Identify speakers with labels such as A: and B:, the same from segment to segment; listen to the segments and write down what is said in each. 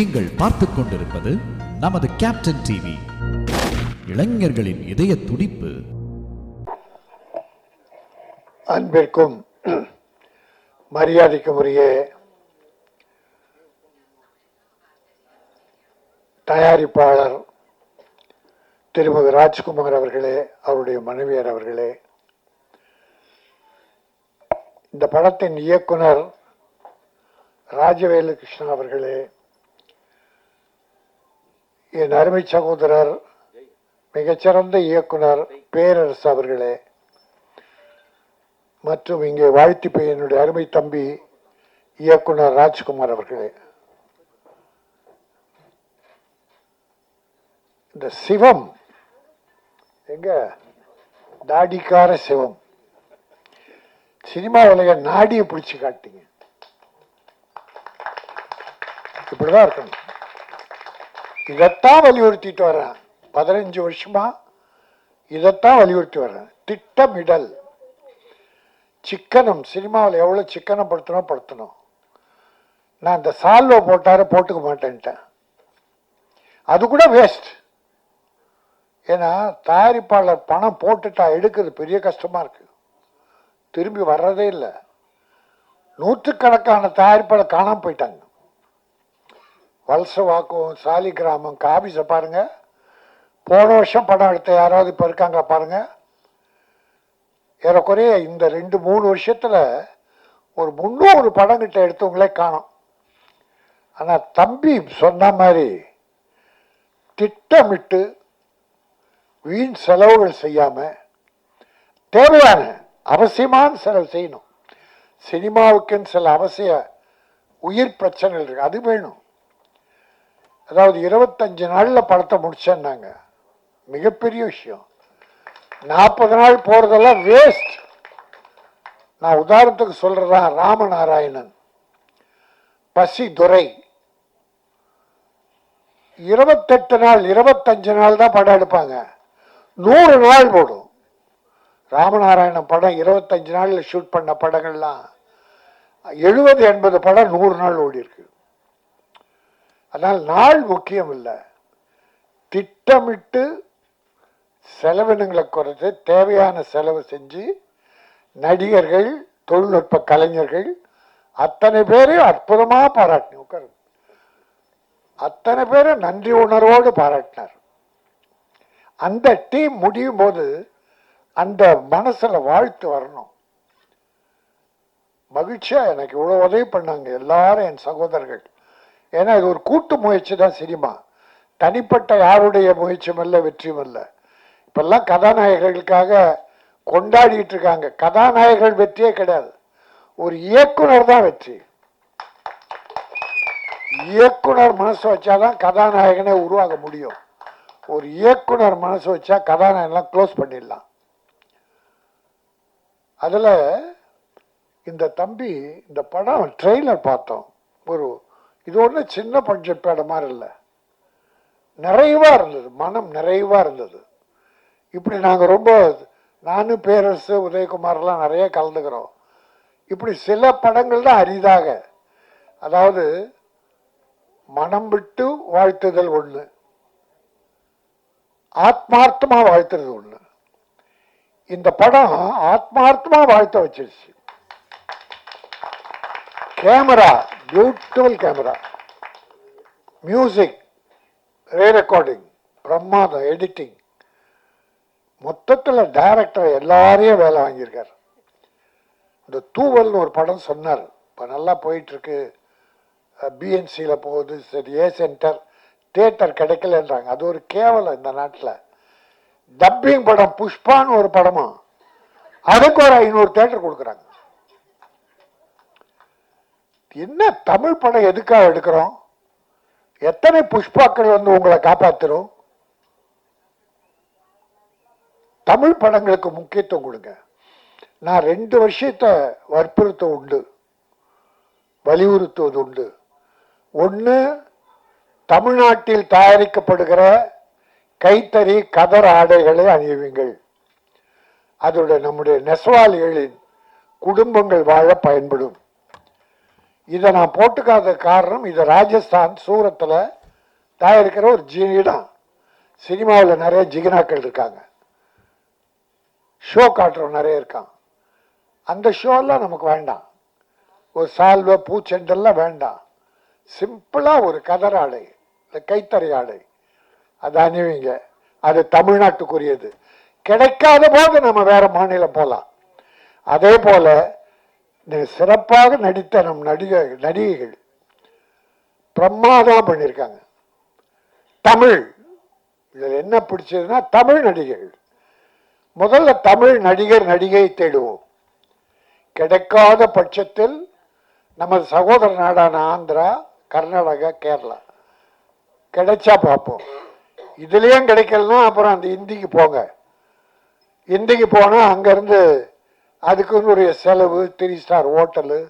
A: நீங்கள் பார்த்துக் கொண்டிருப்பது நமது கேப்டன் டிவி இளைஞர்களின் இதய துடிப்பு.
B: அன்பிற்கும் மரியாதைக்கும் உரிய தயாரிப்பாளர் திருமதி ராஜ்குமார் அவர்களே அவருடைய மனைவியர் அவர்களே இந்த படத்தின் இயக்குனர் ராஜவேலு கிருஷ்ணா அவர்களே என் அருமை சகோதரர் மிகச்சிறந்த இயக்குனர் பேரரசு அவர்களே மற்றும் இங்கே வாழ்த்து என்னுடைய அருமை தம்பி இயக்குனர் ராஜ்குமார் அவர்களே. இந்த சிவம் எங்க? தாடிக்கார சிவம். சினிமா உலக நாடியை பிடிச்சு காட்டிங்க. இப்படிதான் இருக்கணும். இதைத்தான் வலியுறுத்திட்டு வரேன் பதினஞ்சு வருஷமா இதைத்தான் வலியுறுத்தி வர்றேன். திட்டமிடல். சிக்கனம். சினிமாவில் எவ்வளோ சிக்கனம் படுத்தணும். படுத்தணும் நான் இந்த சால்வை போட்டார போட்டுக்க மாட்டேன்ட்டேன். அது கூட வேஸ்ட் ஏன்னா தயாரிப்பாளர் பணம் போட்டுட்டா எடுக்கிறது பெரிய கஷ்டமாக இருக்கு. திரும்பி வர்றதே இல்லை. நூற்றுக்கணக்கான தயாரிப்பாளர் காணாம போயிட்டாங்க. வல்சவாக்கம் சாலி கிராமம் காபிஸை பாருங்கள் போன வருஷம் படம் எடுத்த யாராவது இப்போ இருக்காங்க பாருங்கள் ஏறக்குறைய இந்த ரெண்டு மூணு வருஷத்தில் ஒரு முந்நூறு படங்கிட்ட எடுத்தவங்களே காணும். ஆனால் தம்பி சொன்ன மாதிரி திட்டமிட்டு வீண் செலவுகள் செய்யாமல் தேவையான அவசியமான செலவு செய்யணும். சினிமாவுக்குன்னு சில அவசிய உயிர் பிரச்சனைகள் இருக்குது அது வேணும். அதாவது இருபத்தஞ்சு நாளில் படத்தை முடிச்சேன்னாங்க. மிகப்பெரிய விஷயம். நாற்பது நாள் போகிறதெல்லாம் வேஸ்ட் நான் உதாரணத்துக்கு சொல்கிறதா ராமநாராயணன் பசி துரை. இருபத்தெட்டு நாள் இருபத்தஞ்சு நாள் தான் படம் எடுப்பாங்க. நூறு நாள் போடும். ராமநாராயணன் படம் இருபத்தஞ்சு நாளில் ஷூட் பண்ண படங்கள்லாம் எழுபது எண்பது படம் நூறு நாள் ஓடி இருக்கு அதனால் நாள் முக்கியம் இல்லை திட்டமிட்டு செலவினங்களை குறைச்சி தேவையான செலவு செஞ்சு நடிகர்கள் தொழில்நுட்ப கலைஞர்கள் அத்தனை பேரையும் அற்புதமாக பாராட்டினேன் உட்காரு. அத்தனை பேரும் நன்றி உணர்வோடு பாராட்டினார். அந்த டீம் முடியும் போது அந்த மனசில் வாழ்த்து வரணும். மகிழ்ச்சியாக எனக்கு இவ்வளோ உதவி பண்ணாங்க எல்லாரும் என் சகோதரர்கள். ஏன்னா இது ஒரு கூட்டு முயற்சி தான் சினிமா. தனிப்பட்ட யாருடைய முயற்சியும் அல்ல வெற்றியும் அல்ல. இப்பெல்லாம் கதாநாயகர்களுக்காக கொண்டாடிட்டு இருக்காங்க. கதாநாயகர்கள் வெற்றியே கிடையாது. ஒரு இயக்குனர் தான் வெற்றி. இயக்குனர் மனசு வச்சாதான் கதாநாயகனே உருவாக முடியும். ஒரு இயக்குனர் மனசு வச்சா கதாநாயகன்லாம் க்ளோஸ் பண்ணிடலாம். அதில் இந்த தம்பி இந்த படம் ட்ரெய்லர் பார்த்தோம். ஒரு இது ஒன்றும் சின்ன பட்ஜெட் மாதிரி இல்லை. நிறைவாக இருந்தது. மனம் நிறைவாக இருந்தது. இப்படி நாங்கள் ரொம்ப நானும் பேரரசு உதயகுமார்லாம் நிறைய கலந்துக்கிறோம். இப்படி சில படங்கள் தான் அரிதாக. அதாவது மனம் விட்டு வாழ்த்துதல் ஒன்று ஆத்மார்த்தமாக வாழ்த்துறது ஒன்று இந்த படம் ஆத்மார்த்தமாக வாழ்த்த வச்சிருச்சு. Camera beautiful camera music re recording பிரம்மாதம் editing மொத்தத்தில் டைரக்டர் எல்லாரையும் வேலை வாங்கியிருக்கார். இந்த தூவல்னு ஒரு படம் சொன்னார். இப்போ நல்லா போயிட்டுருக்கு. பிஎன்சியில் போகுது. சரி ஏ சென்டர் தேட்டர் கிடைக்கலன்றாங்க. அது ஒரு கேவலம் இந்த நாட்டில். டப்பிங் படம் புஷ்பான்னு ஒரு படமா. அதுக்கு ஒரு ஐநூறு தேட்டர் கொடுக்குறாங்க. என்ன தமிழ் படம் எதுக்காக எடுக்கிறோம்? எத்தனை புஷ்பாக்கள் வந்து உங்களை காப்பாத்திரும்? தமிழ் படங்களுக்கு முக்கியத்துவம் கொடுங்க. நான் ரெண்டு வருஷத்தை வற்புறுத்த உண்டு. வலியுறுத்துவது உண்டு. ஒன்று தமிழ்நாட்டில் தயாரிக்கப்படுகிற கைத்தறி கதர் ஆடைகளை அணியுவீங்கள். அதோட நம்முடைய நெசவாளிகளின் குடும்பங்கள் வாழ பயன்படும். இதை நான் போட்டுக்காத காரணம் இது ராஜஸ்தான் சூரத்தில் தயாரிக்கிற ஒரு ஜீடம் சினிமாவில் நிறைய ஜிகினாக்கள் இருக்காங்க. ஷோ காட்டுறவன் நிறைய இருக்கான். அந்த ஷோலாம் நமக்கு வேண்டாம். ஒரு சால்வை பூச்செண்டெல்லாம் வேண்டாம். சிம்பிளாக ஒரு கதர் ஆடை இந்த கைத்தறி ஆடை. அது அணிவிங்க. அது தமிழ்நாட்டுக்குரியது. கிடைக்காத போது நம்ம வேறு மாநிலம் போகலாம் அதே போல் சிறப்பாக நடித்த நம் நடிகை நடிகைகள். பிரமாதம் பண்ணியிருக்காங்க தமிழ். இதில் என்ன பிடிச்சதுன்னா தமிழ் நடிகைகள். முதல்ல தமிழ் நடிகர் நடிகை தேடுவோம். கிடைக்காத பட்சத்தில் நமது சகோதர நாடான ஆந்திரா கர்நாடகா கேரளா. கிடைச்சா பார்ப்போம். இதுலேயும் கிடைக்கலன்னா அப்புறம் அந்த இந்திக்கு போங்க. இந்திக்கு போனால் அங்கேருந்து அதுக்குன்னுடைய செலவு த்ரீ ஸ்டார் ஹோட்டலு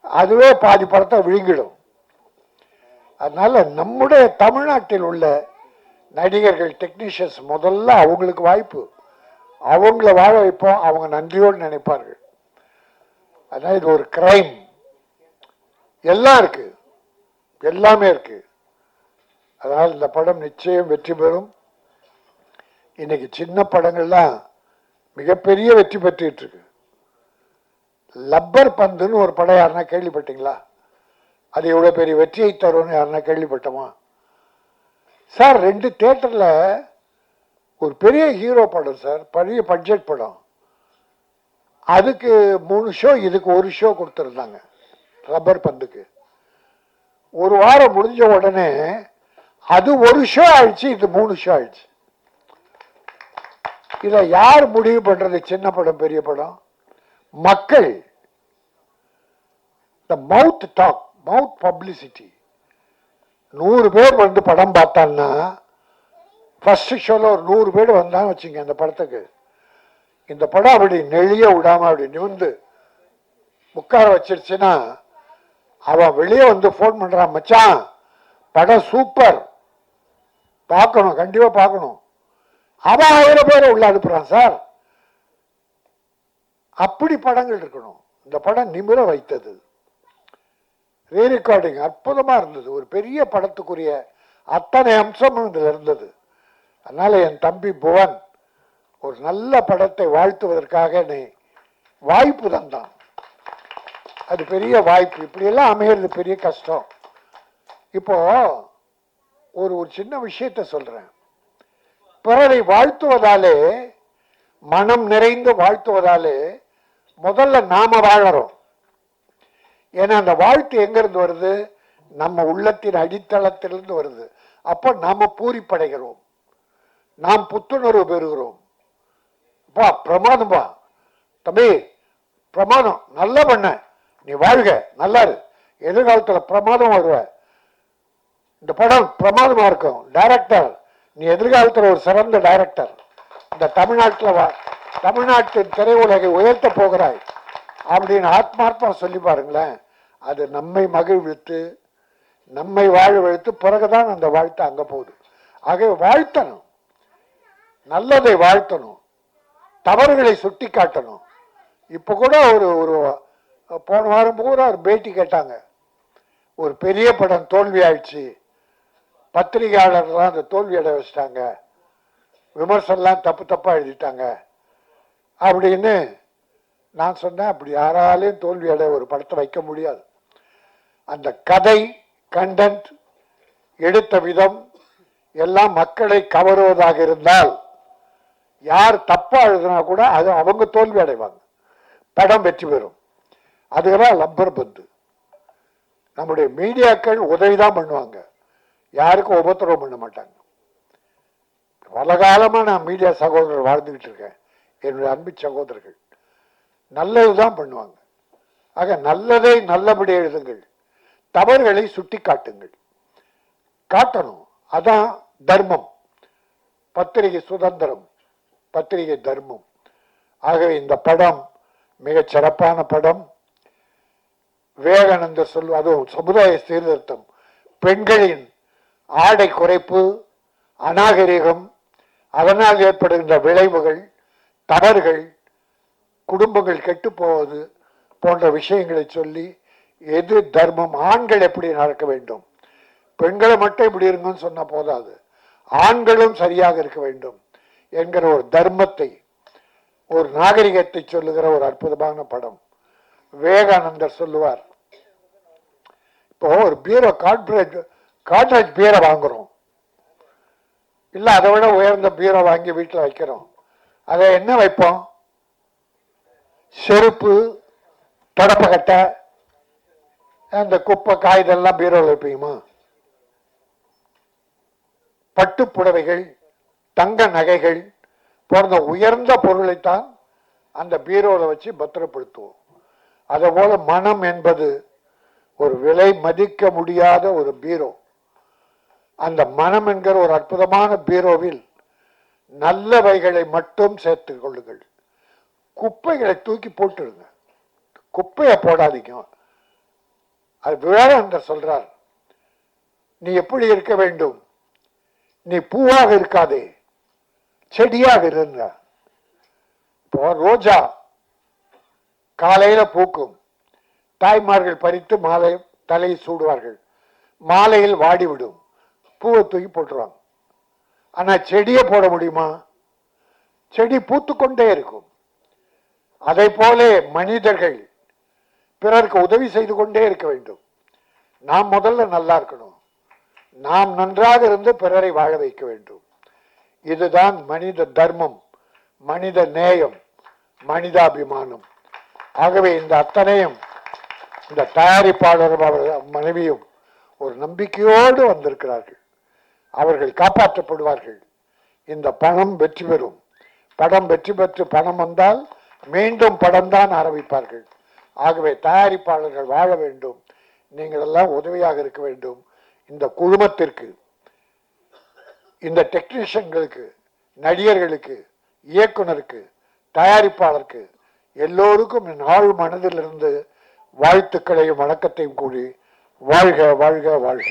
B: அதுவே பாதி படத்தை விழுங்கிடும். அதனால் நம்முடைய தமிழ்நாட்டில் உள்ள நடிகர்கள் டெக்னீஷியன்ஸ் முதல்ல அவங்களுக்கு வாய்ப்பு. அவங்கள வாழ வைப்போம் அவங்க நன்றியோடு நினைப்பார்கள். அதனால் இது ஒரு கிரைம் எல்லாம் இருக்கு. எல்லாமே இருக்கு. அதனால் இந்த படம் நிச்சயம் வெற்றி பெறும். இன்னைக்கு சின்ன படங்கள்லாம் மிகப்பெரிய வெற்றி பெற்றுட்டு இருக்கு லப்பர் பந்துன்னு ஒரு படம் யாருன்னா கேள்விப்பட்டீங்களா? அது எவ்வளோ பெரிய வெற்றியை தரும்னு யாருன்னா கேள்விப்பட்டோமா? சார் ரெண்டு தேட்டரில் ஒரு பெரிய ஹீரோ படம் சார் பெரிய பட்ஜெட் படம். அதுக்கு மூணு ஷோ இதுக்கு ஒரு ஷோ கொடுத்துருந்தாங்க ரப்பர் பந்துக்கு. ஒரு வாரம் முடிஞ்ச உடனே அது ஒரு ஷோ ஆயிடுச்சு இது மூணு ஷோ ஆயிடுச்சு. இதை யார் முடிவு பண்றது? சின்ன படம் பெரிய படம்? மக்கள். இந்த மவுத் டாக் மவுத் பப்ளிசிட்டி நூறு பேர் வந்து படம் பார்த்தான்னா ஃபர்ஸ்ட் ஷோவில் ஒரு நூறு பேர் வந்தான்னு வச்சுங்க அந்த படத்துக்கு. இந்த படம் அப்படி நெளிய விடாம அப்படி நிமிந்து உட்கார வச்சிருச்சுன்னா அவன் வெளியே வந்து ஃபோன் பண்றான் மச்சான் படம் சூப்பர் பார்க்கணும் கண்டிப்பா பார்க்கணும். அவன் ஆயிரம் பேரை உள்ள அனுப்புறான் சார். அப்படி படங்கள் இருக்கணும். இந்த படம் நிமிர வைத்தது. ரீ ரெக்கார்டிங் அற்புதமாக இருந்தது. ஒரு பெரிய படத்துக்குரிய அத்தனை அம்சமும் இதில் இருந்தது. அதனால் என் தம்பி புவன் ஒரு நல்ல படத்தை வாழ்த்துவதற்காக நீ வாய்ப்பு தந்தான். அது பெரிய வாய்ப்பு. இப்படியெல்லாம் அமையிறது பெரிய கஷ்டம். இப்போ ஒரு ஒரு சின்ன விஷயத்த சொல்கிறேன் பிறரை வாழ்த்துவதாலே மனம் நிறைந்து வாழ்த்துவதாலே முதல்ல நாம வாழறோம். ஏன்னா அந்த வாழ்த்து எங்கிருந்து வருது? நம்ம உள்ளத்தின் அடித்தளத்திலிருந்து வருது. அப்போ நாம பூரிப்படைகிறோம். நாம் புத்துணர்வு பெறுகிறோம். பா பிரமாதம்பா. தம்பி பிரமாதம். நல்லா பண்ண. நீ வாழ்க. நல்லா இரு எதிர்காலத்தில் பிரமாதம் வருவ. இந்த படம் பிரமாதமாக இருக்கும். டைரக்டர் நீ எதிர்காலத்தில் ஒரு சிறந்த டைரக்டர் இந்த தமிழ்நாட்டில் வா தமிழ்நாட்டின் திரையுலகை உயர்த்த போகிறாய் அப்படின்னு ஆத்மார்த்தம் சொல்லி பாருங்களேன். அது நம்மை மகிழ்வித்து நம்மை வாழ வைத்து பிறகுதான் அந்த வாழ்த்து அங்கே போகுது. ஆகவே வாழ்த்தணும். நல்லதை வாழ்த்தணும். தவறுகளை சுட்டி காட்டணும் இப்போ கூட ஒரு ஒரு போன வாரம் பூரா ஒரு பேட்டி கேட்டாங்க. ஒரு பெரிய படம் தோல்வி ஆயிடுச்சு பத்திரிகையாளர்லாம் அந்த தோல்வி அடைய வச்சிட்டாங்க. விமர்சனம்லாம் தப்பு தப்பாக எழுதிட்டாங்க. அப்படின்னு நான் சொன்னேன் அப்படி யாராலையும் தோல்வி அடைய ஒரு படத்தை வைக்க முடியாது. அந்த கதை கண்டென்ட் எடுத்த விதம் எல்லாம் மக்களை கவருவதாக இருந்தால் யார் தப்பாக எழுதுனா கூட அது அவங்க தோல்வி அடைவாங்க. படம் வெற்றி பெறும். அதுதான் லப்பர் பந்து. நம்முடைய மீடியாக்கள் உதவி தான் பண்ணுவாங்க. யாருக்கும் உபத்திரவம் பண்ண மாட்டாங்க. பல காலமாக நான் மீடியா சகோதரர் வாழ்ந்துகிட்டு இருக்கேன். என்னுடைய அன்பு சகோதரர்கள். நல்லது தான் பண்ணுவாங்க. ஆக நல்லதை நல்லபடி எழுதுங்கள். தவறுகளை சுட்டி காட்டுங்கள் காட்டணும். அதான் தர்மம். பத்திரிகை சுதந்திரம். பத்திரிகை தர்மம். ஆகவே இந்த படம் மிகச் சிறப்பான படம். விவேகானந்தர் சொல் அதுவும் சமுதாய சீர்திருத்தம். பெண்களின் ஆடை குறைப்பு அநாகரிகம் அதனால் ஏற்படுகின்ற விளைவுகள் தவறுகள் குடும்பங்கள் கெட்டுப்போவது போன்ற விஷயங்களை சொல்லி எது தர்மம் ஆண்கள் எப்படி நடக்க வேண்டும்? பெண்களை மட்டும் இப்படி இருங்கன்னு சொன்னால் போதாது. ஆண்களும் சரியாக இருக்க வேண்டும் என்கிற ஒரு தர்மத்தை ஒரு நாகரிகத்தை சொல்லுகிற ஒரு அற்புதமான படம். விவேகானந்தர் சொல்லுவார் இப்போ ஒரு பீரோ கார்பரேட் கார்ட்ரேஜ் பீரை வாங்குறோம். இல்லை அதை விட உயர்ந்த பீரோ வாங்கி வீட்டில் வைக்கிறோம். அதை என்ன வைப்போம்? செருப்பு தொடப்பக்கட்டை அந்த குப்பை காய்தெல்லாம் பீரோவில் வைப்பீங்கம்மா. பட்டு புடவைகள் தங்க நகைகள் போன்ற உயர்ந்த பொருளைத்தான் அந்த பீரோவில் வச்சு பத்திரப்படுத்துவோம். அதை போல மனம் என்பது ஒரு விலை மதிக்க முடியாத ஒரு பீரோ. அந்த மனம் என்கிற ஒரு அற்புதமான பீரோவில் நல்லவைகளை மட்டும் சேர்த்து கொள்ளுங்கள். குப்பைகளை தூக்கி போட்டுடுங்க. குப்பையை போடாதீங்க. அது விவேகானந்தர் சொல்றார் நீ எப்படி இருக்க வேண்டும்? நீ பூவாக இருக்காதே. செடியாக இருந்த இப்போ ரோஜா காலையில் பூக்கும். தாய்மார்கள் பறித்து மாலை தலையை சூடுவார்கள். மாலையில் வாடிவிடும். பூவை தூக்கி போட்டுருவாங்க. ஆனால் செடியை போட முடியுமா? செடி பூத்துக்கொண்டே இருக்கும். அதை போலே மனிதர்கள் பிறருக்கு உதவி செய்து கொண்டே இருக்க வேண்டும். நாம் முதல்ல நல்லா இருக்கணும். நாம் நன்றாக இருந்து பிறரை வாழ வைக்க வேண்டும். இதுதான் மனித தர்மம் மனித நேயம் மனிதாபிமானம். ஆகவே இந்த அத்தனையும் இந்த தயாரிப்பாளரும் அவர் மனைவியும் ஒரு நம்பிக்கையோடு வந்திருக்கிறார்கள். அவர்கள் காப்பாற்றப்படுவார்கள். இந்த பணம் வெற்றி பெறும். படம் வெற்றி பெற்று பணம் வந்தால் மீண்டும் படம் தான் ஆரம்பிப்பார்கள். ஆகவே தயாரிப்பாளர்கள் வாழ வேண்டும். நீங்கள் எல்லாம் உதவியாக இருக்க வேண்டும். இந்த குழுமத்திற்கு இந்த டெக்னீஷியன்களுக்கு நடிகர்களுக்கு இயக்குனருக்கு தயாரிப்பாளருக்கு எல்லோருக்கும் என் ஆள் மனதிலிருந்து வாழ்த்துக்களையும் வணக்கத்தையும் கூறி வாழ்க வாழ்க வாழ்க.